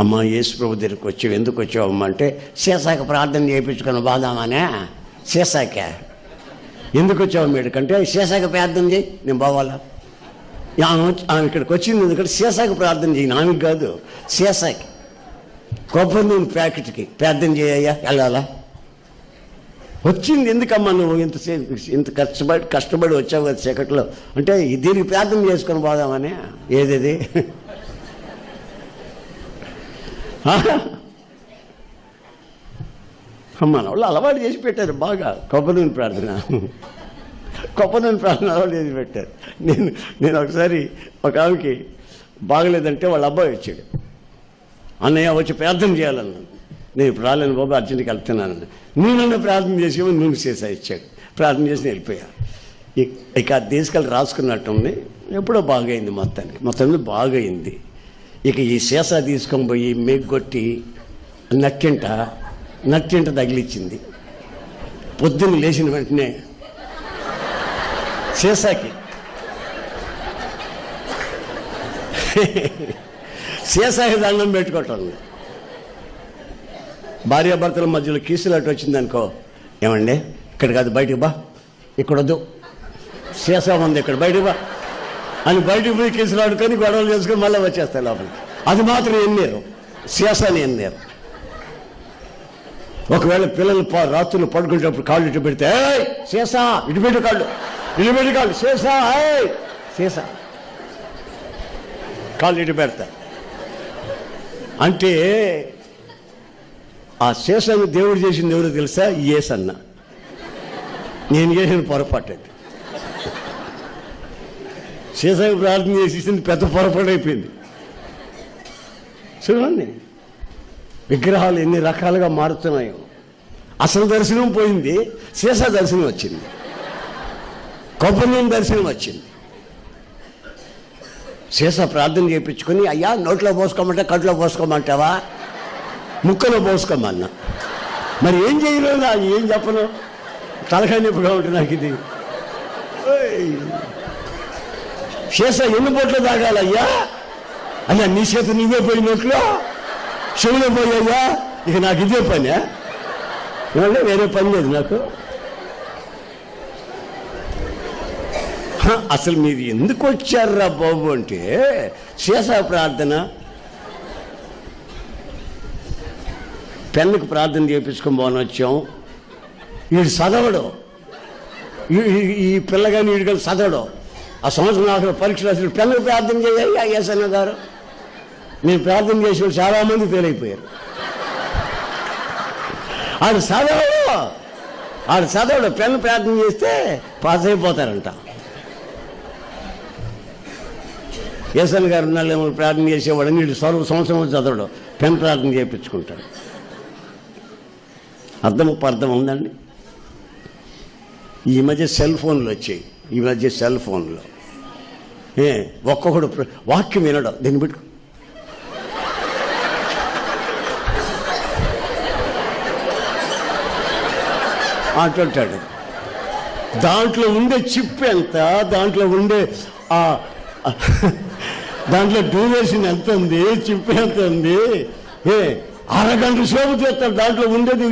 అమ్మ యేసుప్రభు దగ్గరికి వచ్చావు. ఎందుకు వచ్చావు అమ్మ అంటే సీసాక ప్రార్థన చేయించుకుని బాదామానే సీసాకే. ఎందుకు వచ్చావు మీడికంటే సీసాక ప్రార్థన చేయి నేను పోవాలా? ఆమె ఆమె ఇక్కడికి వచ్చింది ఎందుకంటే సీసాక ప్రార్థన చేయి ఆమెకి కాదు సీసాకి. కొబ్బరి నూనె ప్యాకెట్కి ప్రార్థన చేయయ్యా వెళ్ళాలా? వచ్చింది ఎందుకమ్మా నువ్వు? ఇంత ఇంత కష్టపడి కష్టపడి వచ్చావు కదా చీకట్లో. అంటే దీనికి ప్రార్థన చేసుకొని పోదామని. ఏదేది? మన వాళ్ళు అలవాటు చేసి పెట్టారు బాగా. కొబ్బరి ప్రార్థన. కొబ్బరి ప్రార్థన అలవాటు చేసి పెట్టారు. నేను నేను ఒకసారి ఒక ఆమెకి బాగలేదంటే వాళ్ళ అబ్బాయి వచ్చాడు. అన్నయ్య వచ్చి ప్రార్థన చేయాలన్నాను నేను ఇప్పుడు రాలేను బాబు అర్జెంట్కి వెళ్తున్నాను నేనన్నా ప్రార్థన చేసి నూనె చేసా ఇచ్చాడు. ప్రార్థన చేసి వెళ్ళిపోయా. ఇక- ఇక అది తీసుకెళ్ళి రాసుకున్నట్టుంది. ఎప్పుడో బాగైంది మొత్తానికి. మొత్తం బాగైంది. ఇక ఈ సీసా తీసుకొని పోయి మేగ్గొట్టి నట్టింట నట్టింట తగిలిచ్చింది. పొద్దున్న లేచిన వెంటనే సీసాకి సీసాకి దండం పెట్టుకోవటం. భార్యాభర్తల మధ్యలో కీసులాట వచ్చిందనుకో ఏమండి? ఇక్కడ కాదు బయటకు బా. ఇక్కడ వద్దు. సీసా ఉంది ఇక్కడ బయటకు బా. అని బయటికి పోయి కీసులాడుకొని గొడవలు చేసుకొని మళ్ళీ వచ్చేస్తాయి లోపలికి. అది మాత్రం ఎన్నేరు సీసాని ఎన్నేరు ఒకవేళ పిల్లలు రాత్రులు పడుకునేటప్పుడు కాళ్ళు ఇటు పెడితే సీసా ఇటు పెట్టు కాళ్ళు. ఇటు పెట్టు కాళ్ళు. సీసా సీసా కాళ్ళు ఇటు పెడతా. అంటే ఆ శేషాన్ని దేవుడు చేసింది ఎవరు తెలుసా? ఏసన్న నేను చేసిన పొరపాటు అది. శేషానికి ప్రార్థన చేసేసింది పెద్ద పొరపాటు అయిపోయింది. చూడండి విగ్రహాలు ఎన్ని రకాలుగా మారుతున్నాయో. అసలు దర్శనం పోయింది సీసా దర్శనం వచ్చింది. కొబ్బరి దర్శనం వచ్చింది. సీసా ప్రార్థన చేయించుకొని అయ్యా నోట్లో పోసుకోమంటే కట్లో పోసుకోమంటావా? ముక్కలో పోసుకోమన్నా. మరి ఏం చేయలేదు? ఏం చెప్పను? తలకాయ నొప్పిగా ఉంటుంది నాకు ఇది. శేష ఎన్ని బొట్లు తాగాలయ్యా? అయ్యా నీ చేత నువ్వే పోయినట్లు? చెవులో పోయాయ్యా ఇక నాకు ఇదే పనే ఏమంటే వేరే పని లేదు నాకు. అసలు మీరు ఎందుకు వచ్చారా బాబు అంటే శేష ప్రార్థన. పెన్నుకు ప్రార్థన చేయించుకొని పోని వచ్చాం. వీడు చదవడు ఈ- ఈ- పిల్లగాని వీడు కానీ చదవడం ఆ సంవత్సరం అసలు పరీక్ష అసలు పిల్లలు ప్రార్థన చేయాలి ఐఎస్ఎన్ గారు. నేను ప్రార్థన చేసిన చాలా చాలామంది ఫెయిల్ అయిపోయారు. ఆడు చదవడు. ఆడు చదవడు. పెన్ను ప్రార్థన చేస్తే పాస్ అయిపోతారంట. ఎస్ఎన్ గారు ఉన్నాళ్ళేమో ప్రార్థన చేసేవాడు వీడు సర్వ సంవత్సరం చదవడు. పెన్ ప్రార్థన చేయించుకుంటాడు. అర్థం అర్థం ఉందండి? ఈ మధ్య సెల్ ఫోన్లు వచ్చాయి. ఈ మధ్య సెల్ ఫోన్లు. ఏ ఒక్కొక్కడు వాక్యం వినడు దీన్ని పెట్టు అంటుంటాడు. దాంట్లో ఉండే చిప్ ఎంత దాంట్లో ఉండే ఆ దాంట్లో డ్యూరేషన్ ఎంత ఉంది చిప్ ఎంత ఉంది? ఏ అరగంట సేపు చేస్తాడు దాంట్లో ఉండేది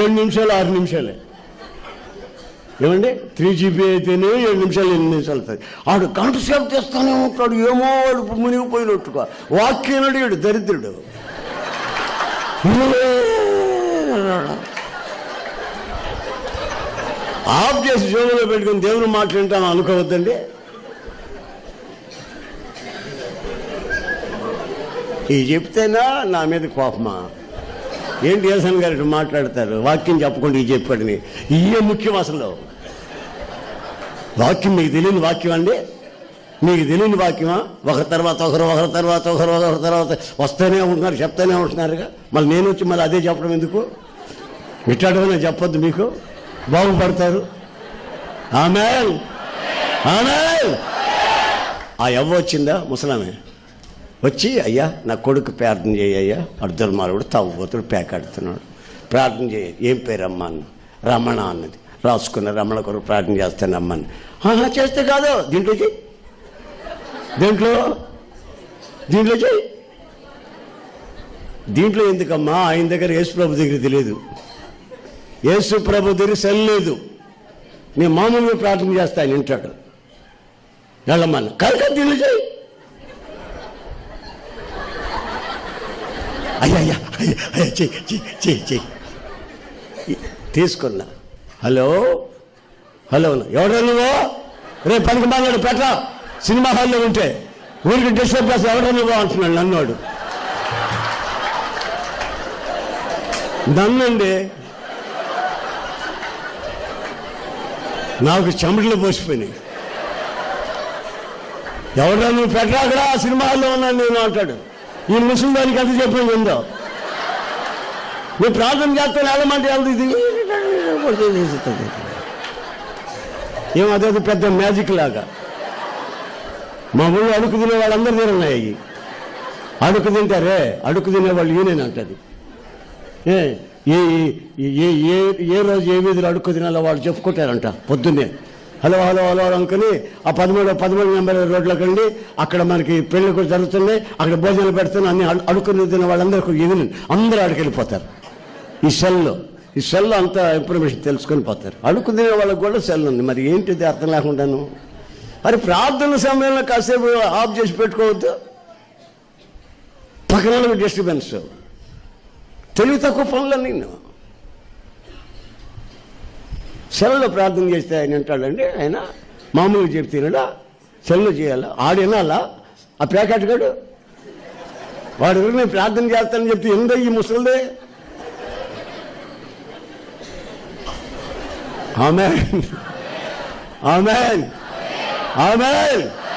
ఏడు నిమిషాలు ఆరు నిమిషాలే. ఏమండి? త్రీ జీబీ అయితేనే ఏడు నిమిషాలు ఎనిమిది నిమిషాలు అవుతుంది ఆడు గంట సేపు చేస్తానే ఉంటాడు ఏమో వాడు మునిగిపోయినట్టుగా. వాక్యం అడిగాడు దరిద్రుడు. ఆఫ్ చేసి జోబులో పెట్టుకుని దేవుని మాట్లాడతాను అనుకోవద్దండి. ఇది చెప్తేనా నా మీద కోపమా? ఏంటి ఏసన్ గారు ఇటు మాట్లాడతారు? వాక్యం చెప్పకుండా ఇది చెప్పాడని. ఇయే ముఖ్యం అసలు. వాక్యం మీకు తెలియని వాక్యం అండి. మీకు తెలియని వాక్యమా? ఒకరి తర్వాత ఒకరు ఒకరి తర్వాత ఒకరు ఒకరి తర్వాత వస్తూనే ఉంటున్నారు చెప్తూనే ఉంటున్నారుగా. మళ్ళీ నేను వచ్చి మళ్ళీ అదే చెప్పడం ఎందుకు? ఇట్లాంటివన్నీ చెప్పొద్దు మీకు? బాగుపడతారు. ఆమె ఆమె ఆ ఎవ్వ వచ్చిందా? ముసలామే. వచ్చి అయ్యా నా కొడుకు ప్రార్థన చేయ్యా అర్ధుల మానవుడు పేకాడుతున్నాడు ప్రార్థన చేయ ఏం పేరమ్మా అన్న. రమణ అన్నది. రాసుకున్న రమణ కొరకు ప్రార్థన చేస్తాను అమ్మని ఆహా చేస్తే కాదు దీంట్లో చెయ్యి. దీంట్లో దీంట్లో చెయ్యి. దీంట్లో ఎందుకమ్మా? ఆయన దగ్గర యేసు ప్రభు దగ్గర తెలియదు. యేసు ప్రభు దగ్గర సెల్ లేదు. నేను మామూలుగా ప్రార్థన చేస్తాను ఆయన వింటాడు వెళ్ళమన్న. కనుక దీన్ని చేయి అయ్యా అయ్యా అయ్యా చెయ్యి చెయ్యి చెయ్యి చెయ్యి తీసుకున్నా. హలో? హలో ఎవడో నువ్వు? రేపు పనికి మాట్లాడు పెట్ట సినిమా హాల్లో ఉంటే. ఊరికి డిస్టర్బ్ చేస్తే ఎవడో నువ్వు అంటున్నాడు నన్నోడు. నన్నండి. నాకు చెమటలు పోసిపోయినాయి. ఎవడో నువ్వు? పెట్టరా అక్కడ సినిమా హాల్లో ఉన్నాను నేను అంటాడు. ఈ ముసలి దానికి ఎంత చెప్పేది ఉందో? నువ్వు ప్రార్థన చేస్తే వెళ్ళమంటే వెళ్తుంది ఇది. ఏం అదే పెద్ద మ్యాజిక్ లాగా. మా ఊళ్ళో అడుగు తినే వాళ్ళందరూ తిరున్నాయి అడుగు తింటారే అడుగు తినే వాళ్ళు ఈయన అంటది ఏ ఏ ఏ- ఏ ఏ ఏ రోజు ఏ వీధిలో అడుక్కు తినాలో వాళ్ళు చెప్పుకుంటారంట పొద్దున్నే. హలో హలో హలో అనుకుని ఆ పదమూడు పదమూడు నెంబర్ రోడ్లోకి వెళ్ళి అక్కడ మనకి పెళ్ళి కూడా జరుగుతున్నాయి. అక్కడ భోజనాలు పెడుతున్నాయి. అన్ని అడుకుని తిన్న వాళ్ళందరూ ఈవిని అందరూ అక్కడికి వెళ్ళిపోతారు ఈ సెల్లో ఈ సెల్లో అంతా ఇన్ఫర్మేషన్ తెలుసుకొని పోతారు. అడుక్కు తినే వాళ్ళకి కూడా సెల్ ఉంది. మరి ఏంటిది అర్థం లేకుండాను. మరి ప్రార్థన సమయంలో కాసేపు ఆఫ్ చేసి పెట్టుకోవద్దు. పక్కన డిస్టర్బెన్స్. తెలివి తక్కువ పనులన్నీ. సెల్లో ప్రార్థన చేస్తే ఆయన వింటాడండి ఆయన మామూలుగా చెప్తేనడా సెలవులు చేయాలా? ఆడు వినాలా? ఆ ప్యాకెట్ వాడు నేను ప్రార్థన చేస్తానని చెప్తే ఎందో ఈ ముసలిదే. ఆమెన్. ఆమెన్. ఆమెన్.